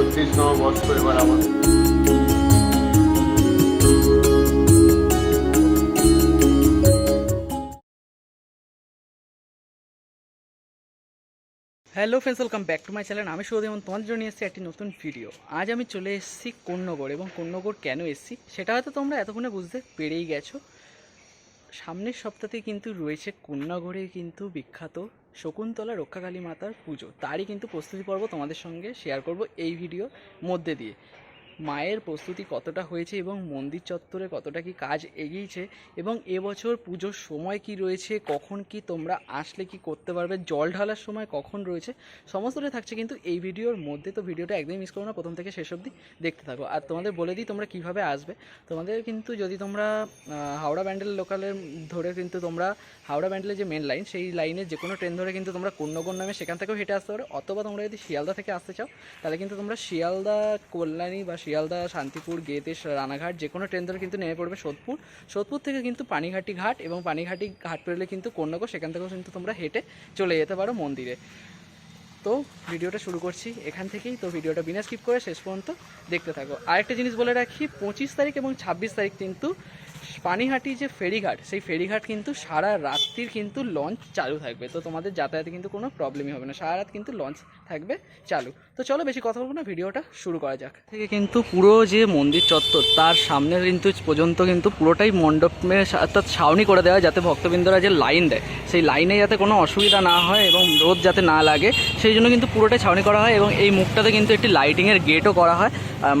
বর্ষ আমাদের hello friends welcome back to my channel আমি শুধু এবং তোমাদের জন্য এসেছি একটি নতুন ভিডিও আজ আমি চলে এসেছি কন্যগড় এবং কন্যগড় কেন এসেছি সেটা হয়তো তোমরা এতক্ষণে বুঝতে পেরেই গেছো। সামনের সপ্তাহে কিন্তু রয়েছে কন্যাগড়ে কিন্তু বিখ্যাত শকুন্তলা রক্ষাকালী মাতার পুজো। তারই কিন্তু প্রস্তুতি পর্ব তোমাদের সঙ্গে শেয়ার করব এই ভিডিও মধ্যে দিয়ে। মায়ের প্রস্তুতি কতটা হয়েছে এবং মন্দির চত্বরে কতটা কি কাজ এগিয়েছে এবং এবছর পুজোর সময় কি রয়েছে, কখন কি তোমরা আসলে কি করতে পারবে, জল ঢালার সময় কখন রয়েছে সমস্তটাই থাকছে কিন্তু এই ভিডিওর মধ্যে। তো ভিডিওটা একদমই মিস করো না, প্রথম থেকে শেষ অবধি দেখতে থাকো। আর তোমাদের বলে দিই তোমরা কীভাবে আসবে। তোমাদের কিন্তু যদি তোমরা হাওড়া ব্যান্ডেল লোকালের ধরে কিন্তু তোমরা হাওড়া ব্যান্ডেলের যে মেন লাইন সেই লাইনে যে কোনো ট্রেন ধরে কিন্তু তোমরা কন্যগর নামে সেখান থেকেও হেঁটে আসতে পারো। অথবা তোমরা যদি শিয়ালদা থেকে আসতে চাও, তাহলে কিন্তু তোমরা শিয়ালদা, কল্যাণী বা শিয়ালদা, শান্তিপুর গেতে রানাঘাট, যে কোনো ট্রেন ধরে কিন্তু নেমে পড়বে সোদপুর। সোদপুর থেকে কিন্তু পানিঘাটি ঘাট এবং পানিঘাটি ঘাট পেরলে কিন্তু কন্যাকো সেখান থেকেও কিন্তু তোমরা হেঁটে চলে যেতে পারো মন্দিরে। তো ভিডিওটা শুরু করছি এখান থেকেই। তো ভিডিওটা বিনা স্কিপ করে শেষ পর্যন্ত দেখতে থাকো। আরেকটা জিনিস বলে রাখি, পঁচিশ তারিখ এবং ছাব্বিশ তারিখ কিন্তু পানিহাটি যে ফেরিঘাট, সেই ফেরিঘাট কিন্তু সারা রাত্রির কিন্তু লঞ্চ চালু থাকবে। তো তোমাদের যাতায়াতে কিন্তু কোনো প্রবলেমই হবে না। সারা রাত কিন্তু লঞ্চ থাকবে চালু। তো চলো বেশি কথা বলব না, ভিডিওটা শুরু করা যাক। থেকে কিন্তু পুরো যে মন্দির চত্বর, তার সামনে কিন্তু পর্যন্ত কিন্তু পুরোটাই মণ্ডপে অর্থাৎ ছাউনি করে দেওয়া যাতে ভক্তবৃন্দরা যে লাইন দেয়, সেই লাইনে যাতে কোনো অসুবিধা না হয় এবং রোদ যাতে না লাগে, সেই জন্য কিন্তু পুরোটাই ছাউনি করা হয় এবং এই মুখটাতে কিন্তু একটি লাইটিংয়ের গেটও করা হয়।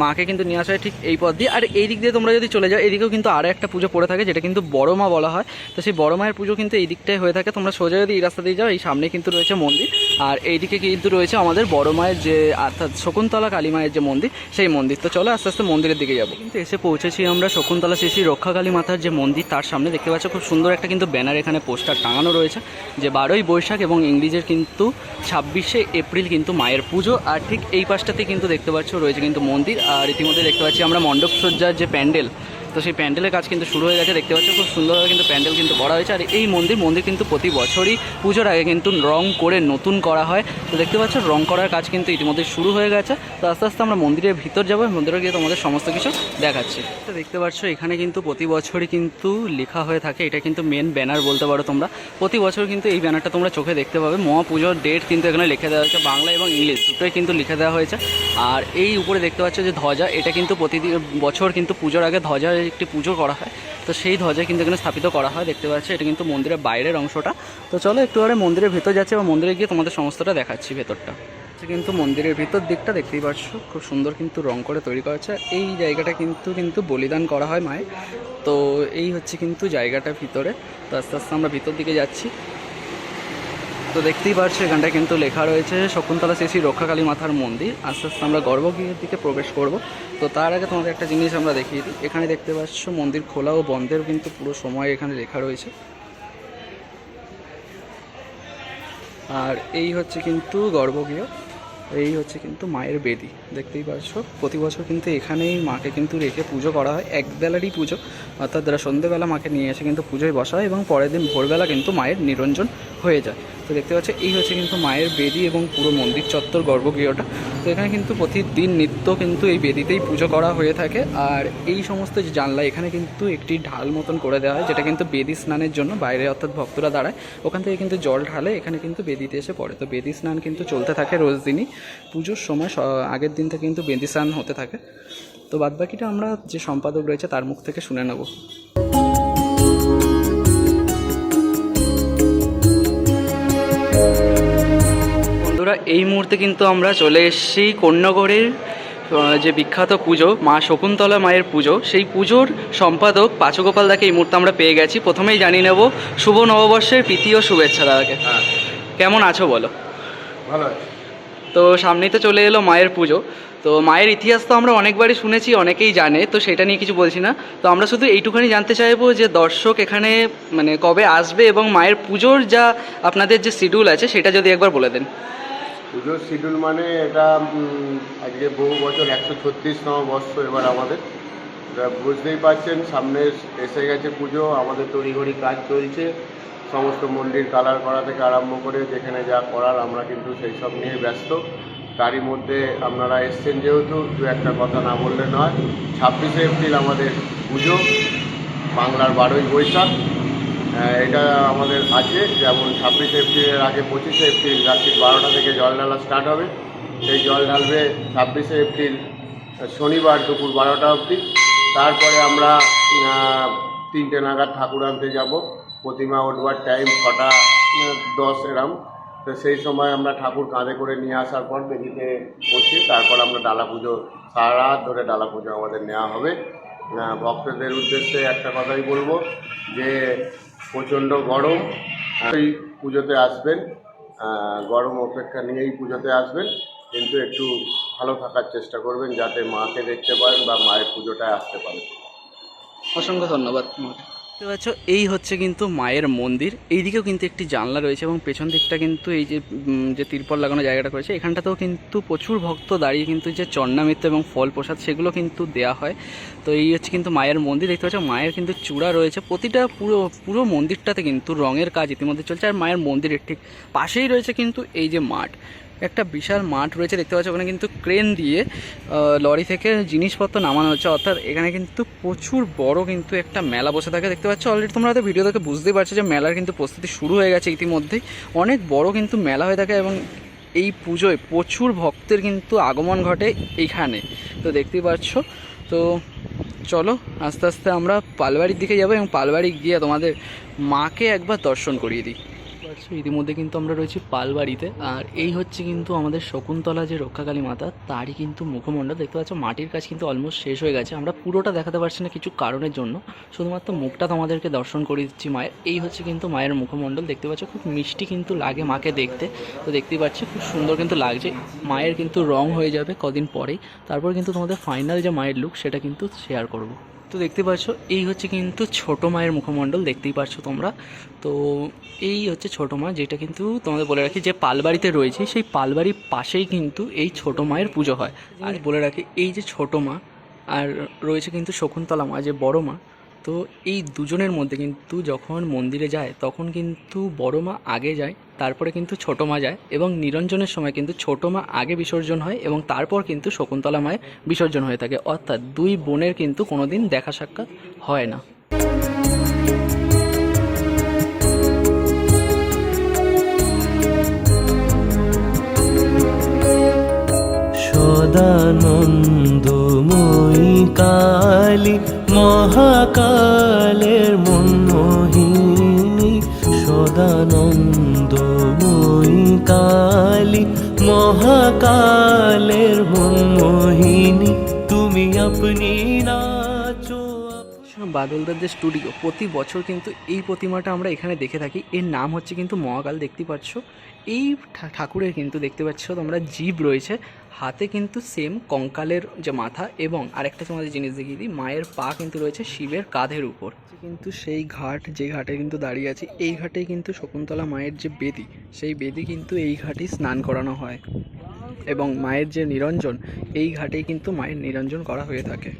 মাকে কিন্তু নিয়ে আসা হয় ঠিক এই পথ দিয়ে। আর এই দিক দিয়ে তোমরা যদি চলে যাও, এদিকেও কিন্তু আরও একটা পুজো পড়ে থাকে, যেটা কিন্তু বড় মা বলা হয়। তো সেই বড় মায়ের পুজো কিন্তু এই দিকটাই হয়ে থাকে। তোমরা সোজা যদি এই রাস্তা দিয়ে যাও, এই সামনে কিন্তু রয়েছে মন্দির। আর এইদিকে কিন্তু রয়েছে আমাদের বড় মায়ের যে, অর্থাৎ শকুন্তলা কালী মায়ের যে মন্দির, সেই মন্দির। তো চলো আস্তে আস্তে মন্দিরের দিকে যাব। কিন্তু এসে পৌঁছেছি আমরা শকুন্তলা শ্রী রক্ষাকালী মাতার যে মন্দির, তার সামনে দেখতে পাচ্ছ খুব সুন্দর একটা কিন্তু ব্যানার এখানে পোস্টার টাঙানো রয়েছে, যে বারোই বৈশাখ এবং ইংরেজের কিন্তু ছাব্বিশে এপ্রিল কিন্তু মায়ের পুজো। আর ঠিক এই পাশটাতে কিন্তু দেখতে পাচ্ছ রয়েছে কিন্তু মন্দির। আর ইতিমধ্যে দেখতে পাচ্ছি আমরা মণ্ডপ সজ্জার যে প্যান্ডেল তো সেই প্যান্ডেলের কাজ কিন্তু শুরু হয়ে গেছে। দেখতে পাচ্ছ খুব সুন্দরভাবে কিন্তু প্যান্ডেল কিন্তু করা হয়েছে। আর এই মন্দির মন্দির কিন্তু প্রতি বছরই পুজোর আগে কিন্তু রং করে নতুন করা হয়। তো দেখতে পাচ্ছ, রং করার কাজ কিন্তু ইতিমধ্যে শুরু হয়ে গেছে। তো আস্তে আস্তে আমরা মন্দিরের ভিতর যাব, মন্দিরে গিয়ে তোমাদের সমস্ত কিছু দেখাচ্ছি। তো দেখতে পাচ্ছ, এখানে কিন্তু প্রতি বছরই কিন্তু লেখা হয়ে থাকে। এটা কিন্তু মেন ব্যানার বলতে পারো তোমরা। প্রতি বছর কিন্তু এই ব্যানারটা তোমরা চোখে দেখতে পাবে। মহাপুজোর ডেট কিন্তু এখানে লিখে দেওয়া হয়েছে। বাংলা এবং ইংলিশ দুটোই কিন্তু লিখে দেওয়া হয়েছে। আর এই উপরে দেখতে পাচ্ছ যে ধ্বজা, এটা কিন্তু প্রতিদিন, বছর কিন্তু পুজোর আগে ধ্বজার একটি পুজো করা হয়। তো সেই ধ্বজা কিন্তু এখানে স্থাপিত করা হয়, দেখতে পাচ্ছ। এটা কিন্তু মন্দিরের বাইরের অংশটা। তো চলো একটু আরে মন্দিরের ভেতর যাচ্ছে এবং মন্দিরে গিয়ে তোমাদের সমস্তটা দেখাচ্ছি ভেতরটা। হচ্ছে কিন্তু মন্দিরের ভিতর দিকটা দেখতেই পাচ্ছ, খুব সুন্দর কিন্তু রং করে তৈরি করা হচ্ছে এই জায়গাটা কিন্তু কিন্তু বলিদান করা হয় মায়ের। তো এই হচ্ছে কিন্তু জায়গাটা ভিতরে। তো আস্তে আস্তে আমরা ভিতর দিকে যাচ্ছি। তো দেখতেই পাচ্ছ এখানটা কিন্তু লেখা রয়েছে, শকুন্তলা শ্রী রক্ষাকালী মাথার মন্দির। আস্তে আস্তে আমরা গর্ভগৃহের দিকে প্রবেশ করব। তো তার আগে তোমাদের একটা জিনিস আমরা দেখিয়ে দিই। এখানে দেখতে পাচ্ছ, মন্দির খোলা ও বন্ধের কিন্তু পুরো সময় এখানে লেখা রয়েছে। আর এই হচ্ছে কিন্তু গর্ভগৃহ, এই হচ্ছে কিন্তু মায়ের বেদি। দেখতেই পাচ্ছ, প্রতি বছর কিন্তু এখানেই মাকে কিন্তু রেখে পুজো করা হয় একবেলারই পুজো। অর্থাৎ যারা সন্ধ্যেবেলা মাকে নিয়ে এসে কিন্তু পুজোয় বসা হয় এবং পরের দিন ভোরবেলা কিন্তু মায়ের নিরঞ্জন হয়ে যায়। তো দেখতে পাচ্ছ, এই হচ্ছে কিন্তু মায়ের বেদি এবং পুরো মন্দির চত্বর গর্ভগৃহটা। তো এখানে কিন্তু প্রতিদিন নিত্য কিন্তু এই বেদিতেই পুজো করা হয়ে থাকে। আর এই সমস্ত যে জানলা, এখানে কিন্তু একটি ঢাল মতন করে দেওয়া হয়, যেটা কিন্তু বেদি স্নানের জন্য বাইরে অর্থাৎ ভক্তরা দাঁড়ায়। ওখান থেকে কিন্তু জল ঢালে এখানে কিন্তু বেদিতে এসে পড়ে। তো বেদি স্নান কিন্তু চলতে থাকে রোজ দিনই। পুজোর সময় আগের দিন থেকে কিন্তু বেদি স্নান হতে থাকে। তো বাদবাকিটা আমরা যে সম্পাদক রয়েছে, তার মুখ থেকে শুনে নেব। বন্ধুরা এই মুহূর্তে কিন্তু আমরা চলে এসেছি কন্যাগড়ের যে বিখ্যাত পুজো মা শকুন্তলা মায়ের পুজো। সেই পুজোর সম্পাদক পাচগোপাল দাকে এই মুহূর্তে আমরা পেয়ে গেছি। প্রথমেই জানিয়ে নেব শুভ নববর্ষের প্রীতি ও শুভেচ্ছা দাদাকে। হ্যাঁ। কেমন আছো বলো? ভালো তো সামনেই তো চলে এলো মায়ের পুজো। তো মায়ের ইতিহাস তো আমরা অনেকবারই শুনেছি অনেকেই জানে তো সেটা নিয়ে কিছু বলছি না। তো আমরা শুধু এইটুখানি জানতে চাইব যে দর্শক এখানে মানে কবে আসবে এবং মায়ের পুজোর যা আপনাদের যে শিডিউল আছে সেটা যদি একবার বলে দেন। পুজোর শিডিউল মানে এটা আজকে বহু বছর, একশো ছত্রিশতম বর্ষ এবার আমাদের। বুঝতেই পারছেন, সামনে এসে গেছে পুজো, আমাদের তড়িঘড়ি কাজ চলছে। সমস্ত মন্দির কালার করা থেকে আরম্ভ করে যেখানে যা করার আমরা কিন্তু সেই সব নিয়ে ব্যস্ত। তারই মধ্যে আপনারা এসছেন যেহেতু, দু একটা কথা না বললে নয়। ছাব্বিশে এপ্রিল আমাদের পুজো, বাংলার বারোই বৈশাখ। এটা আমাদের আছে, যেমন ছাব্বিশে এপ্রিলের আগে পঁচিশে এপ্রিল, রাত্রি বারোটা থেকে জল ঢালা স্টার্ট হবে। সেই জল ঢালবে ছাব্বিশে এপ্রিল, শনিবার দুপুর বারোটা অবধি। তারপরে আমরা তিনটে নাগাদ ঠাকুর আনতে যাব। প্রতিমা উঠবার টাইম ছটা দশ এরম। তো সেই সময় আমরা ঠাকুর কাঁধে করে নিয়ে আসার পর বেদিতে বসি। তারপর আমরা ডালা পুজো, সারা রাত ধরে ডালা পুজো আমাদের নেওয়া হবে। ভক্তদের উদ্দেশ্যে একটা কথাই বলব যে প্রচণ্ড গরম। এই পুজোতে আসবেন। গরম অপেক্ষা নিয়েই পুজোতে আসবেন। কিন্তু একটু ভালো থাকার চেষ্টা করবেন যাতে মাকে দেখতে পারেন বা মায়ের পুজোটায় আসতে পারেন। অসংখ্য ধন্যবাদ দেখতে পাচ্ছ, এই হচ্ছে কিন্তু মায়ের মন্দির। এইদিকেও কিন্তু একটি জানলা রয়েছে এবং পেছন দিকটা কিন্তু এই যে যে তিরপল লাগানো জায়গাটা করেছে, এখানটাতেও কিন্তু প্রচুর ভক্ত দাঁড়িয়ে কিন্তু যে চন্নামিত্র এবং ফল প্রসাদ, সেগুলো কিন্তু দেয়া হয়। তো এই হচ্ছে কিন্তু মায়ের মন্দির, দেখতে পাচ্ছ, মায়ের কিন্তু চূড়া রয়েছে। প্রতিটা পুরো পুরো মন্দিরটাতে কিন্তু রঙের কাজ ইতিমধ্যে চলছে। আর মায়ের মন্দিরের ঠিক পাশেই রয়েছে কিন্তু এই যে মাঠ। একটা বিশাল মাঠ রয়েছে, দেখতে পাচ্ছ ওখানে কিন্তু ক্রেন দিয়ে লরি থেকে জিনিসপত্র নামানো হচ্ছে। অর্থাৎ এখানে কিন্তু প্রচুর বড় কিন্তু একটা মেলা বসে থাকে, দেখতে পাচ্ছ? অলরেডি তোমরা হয়তো ভিডিও দেখে বুঝতেই পারছ যে মেলার কিন্তু প্রস্তুতি শুরু হয়ে গেছে ইতিমধ্যেই। অনেক বড় কিন্তু মেলা হয়ে থাকে এবং এই পুজোয় প্রচুর ভক্তের কিন্তু আগমন ঘটে এইখানে। তো দেখতেই পাচ্ছ? তো চলো, আস্তে আস্তে আমরা পালবাড়ির দিকে যাব এবং পালবাড়ি গিয়ে তোমাদের মাকে একবার দর্শন করিয়ে দিই। পাচ্ছ ইতিমধ্যে কিন্তু আমরা রয়েছি পালবাড়িতে। আর এই হচ্ছে কিন্তু আমাদের শকুন্তলা যে রক্ষাকালী মাতা, তারই কিন্তু মুখমণ্ডল। দেখতে পাচ্ছ, মাটির কাজ কিন্তু অলমোস্ট শেষ হয়ে গেছে। আমরা পুরোটা দেখাতে পারছি না কিছু কারণের জন্য। শুধুমাত্র মুখটা তোমাদেরকে দর্শন করে দিচ্ছি মায়ের। এই হচ্ছে কিন্তু মায়ের মুখমণ্ডল। দেখতে পাচ্ছ, খুব মিষ্টি কিন্তু লাগে মাকে দেখতে। তো দেখতেই পাচ্ছি, খুব সুন্দর কিন্তু লাগছে। মায়ের কিন্তু রং হয়ে যাবে কদিন পরেই। তারপর কিন্তু তোমাদের ফাইনাল যে মায়ের লুক সেটা কিন্তু শেয়ার করব। তো দেখতে পাচ্ছ এই হচ্ছে কিন্তু ছোট মায়ের মুখমণ্ডল, দেখতেই পাচ্ছ তোমরা। তো এই হচ্ছে ছোট মা, যেটা কিন্তু তোমাদের বলে রাখি, যে পালবাড়িতে রয়েছে, সেই পালবাড়ির পাশেই কিন্তু এই ছোট মায়ের পুজো হয়। আর বলে রাখি, এই যে ছোট মা, আর রয়েছে কিন্তু শকুন্তলা মা, যে বড় মা তো এই দুজনের মধ্যে কিন্তু যখন মন্দিরে যায়, তখন কিন্তু বড় মা আগে যায়, তারপরে কিন্তু ছোট মা যায় এবং নিরঞ্জনের সময় কিন্তু ছোট মা আগে বিসর্জন হয় এবং তারপর কিন্তু শকুন্তলা মায়ের বিসর্জন হয়ে থাকে। অর্থাৎ দুই বোনের কিন্তু কোনো দিন দেখা সাক্ষাৎ হয় না। সদানন্দময়ী কালী মহাকালের মনমোহিনী সদানন্দময়ী কালী। মহাকালের মনমোহিনী তুমি আপনি নাচো বাদলদার যে স্টুডিও প্রতি বছর কিন্তু এই প্রতিমাটা আমরা এখানে দেখে থাকি। এর নাম হচ্ছে কিন্তু মহাকাল, দেখতে পাচ্ছ? এই ঠাকুরের কিন্তু দেখতে পাচ্ছ তোমরা জীব রয়েছে। হাতে কিন্তু সেম কঙ্কালের যে মাথা এবং আরেকটা তোমাদের জিনিস দেখিয়ে দিই, মায়ের পা কিন্তু রয়েছে শিবের কাঁধের উপর। কিন্তু সেই ঘাট, যে ঘাটে কিন্তু দাঁড়িয়ে আছে, এই ঘাটেই কিন্তু শকুন্তলা মায়ের যে বেদি, সেই বেদি কিন্তু এই ঘাটেই স্নান করানো হয়। এবং মায়ের যে নিরঞ্জন, এই ঘাটেই কিন্তু মায়ের নিরঞ্জন করা হয়ে থাকে।